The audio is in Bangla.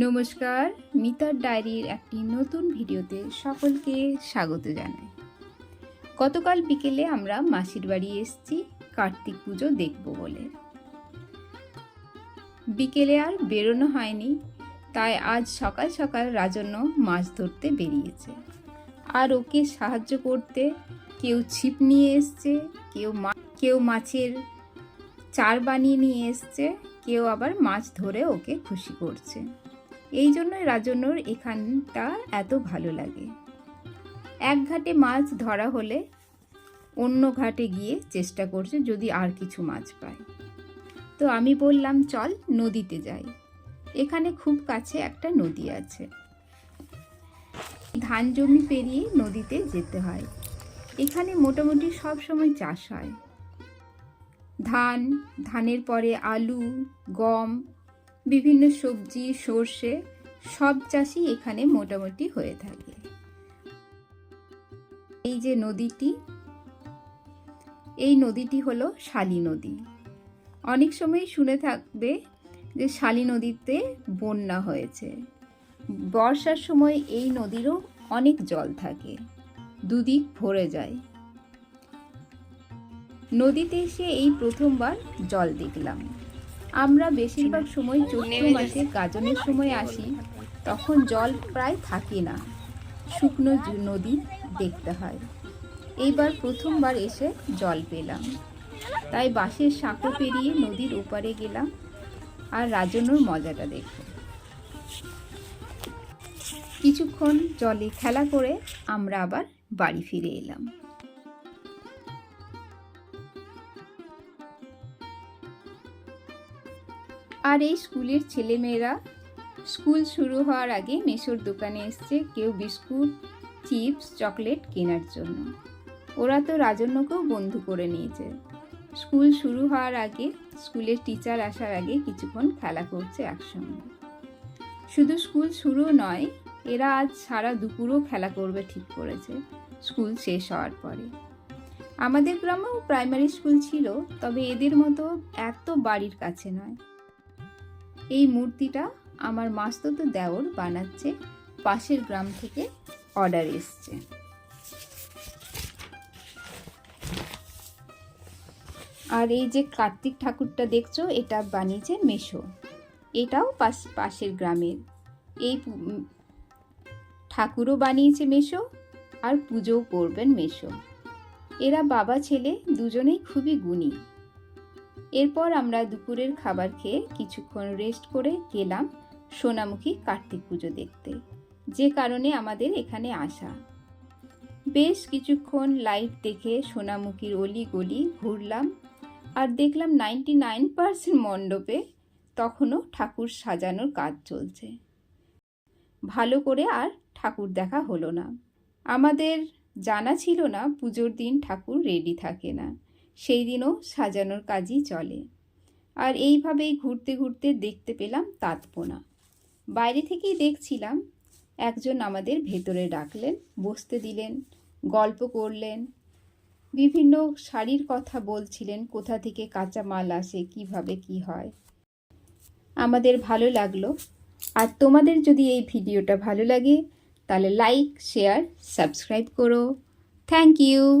নমস্কার, মিতার ডায়েরির একটি নতুন ভিডিওতে সকলকে স্বাগত জানাই। গতকাল বিকেলে আমরা মাসির বাড়ি এসেছি, কার্তিক পুজো দেখব বলে। বিকেলে আর বেরোনো হয়নি, তাই আজ সকাল সকাল রাজন্য মাছ ধরতে বেরিয়েছে। আর ওকে সাহায্য করতে কেউ ছিপ নিয়ে এসছে, কেউ মা, কেউ মাছের চার বানিয়ে নিয়ে এসছে, কেউ আবার মাছ ধরে ওকে খুশি করছে। এই জন্যই রাজন্যর এখানটা এত ভালো লাগে। এক ঘাটে মাছ ধরা হলে অন্য ঘাটে গিয়ে চেষ্টা করছে যদি আর কিছু মাছ পায়। তো আমি বললাম, চল নদীতে যাই। এখানে খুব কাছে একটা নদী আছে। ধান জমি পেরিয়ে নদীতে যেতে হয়। এখানে মোটামুটি সব সময় চাষ হয়। ধান, ধানের পরে আলু, গম বিভিন্ন সবজি, সর্ষে, সব চাষই এখানে মোটামুটি হয়ে থাকে। এই যে নদীটি, এই নদীটি হলো শালী নদী। অনেক সময় শুনে থাকবে যে শালী নদীতে বন্যা হয়েছে। বর্ষার সময় এই নদীরও অনেক জল থাকে, দুদিক ভরে যায়। নদীতে এসে এই প্রথমবার জল দেখলাম। আমরা বেশিরভাগ সময় চৈত্র মাসে গাজনের সময় আসি তখন জল প্রায় থাকে না। শুকনো নদী দেখতে হয়। এইবার প্রথমবার এসে জল পেলাম। তাই বাঁশের সাঁকো পেরিয়ে নদীর ওপারে গেলাম আর রাজনুর মজাটা দেখব কিছুক্ষণ জলে খেলা করে আমরা আবার বাড়ি ফিরে এলাম। আর এই স্কুলের ছেলেমেয়েরা স্কুল শুরু হওয়ার আগে মেশোর দোকানে এসছে কেউ বিস্কুট, চিপস, চকলেট কেনার জন্য। ওরা তো রাজন্যকেও বন্ধু করে নিয়েছে। স্কুল শুরু হওয়ার আগে স্কুলের টিচার আসার আগে কিছুক্ষণ খেলা করছে একসঙ্গে। শুধু স্কুল শুরু নয়, এরা আজ সারা দুপুরও খেলা করবে ঠিক করেছে, স্কুল শেষ হওয়ার পরে। আমাদের গ্রামেও প্রাইমারি স্কুল ছিল, তবে এদের মতো এত বাড়ির কাছে নয়। এই মূর্তিটা আমার মাস্ততো দেওর বানাচ্ছে পাশের গ্রাম থেকে অর্ডার এসছে। আর এই যে কার্তিক ঠাকুরটা দেখছ, এটা বানিয়েছে মেশো। এটাও পাশ, পাশের গ্রামের এই ঠাকুরও বানিয়েছে মেশো আর পুজোও করবেন মেশো। এরা বাবা ছেলে দুজনেই খুবই গুণী। এরপর আমরা দুপুরের খাবার খেয়ে কিছুক্ষণ রেস্ট করে গেলাম সোনামুখী কার্তিক পুজো দেখতে। যে কারণে আমাদের এখানে আসা। বেশ কিছুক্ষণ লাইট দেখে সোনামুখীর অলি গলি ঘুরলাম আর দেখলাম নাইনটি নাইন পার্সেন্ট মণ্ডপে তখনও ঠাকুর সাজানোর কাজ চলছে। ভালো করে আর ঠাকুর দেখা হলো না। আমাদের জানা ছিল না পুজোর দিন ঠাকুর রেডি থাকে না। সেই দিনও সাজানোর কাজই চলে। আর এইভাবেই ঘুরতে ঘুরতে দেখতে পেলাম তাঁতপোনা। বাইরে থেকেই দেখছিলাম, একজন আমাদের ভেতরে ডাকলেন, বসতে দিলেন, গল্প করলেন, বিভিন্ন শাড়ির কথা বলছিলেন, কোথা থেকে কাঁচা মাল আসে, কীভাবে কি হয়। আমাদের ভালো লাগল। আর তোমাদের যদি এই ভিডিওটা ভালো লাগে, তাহলে লাইক শেয়ার সাবস্ক্রাইব করো। Thank you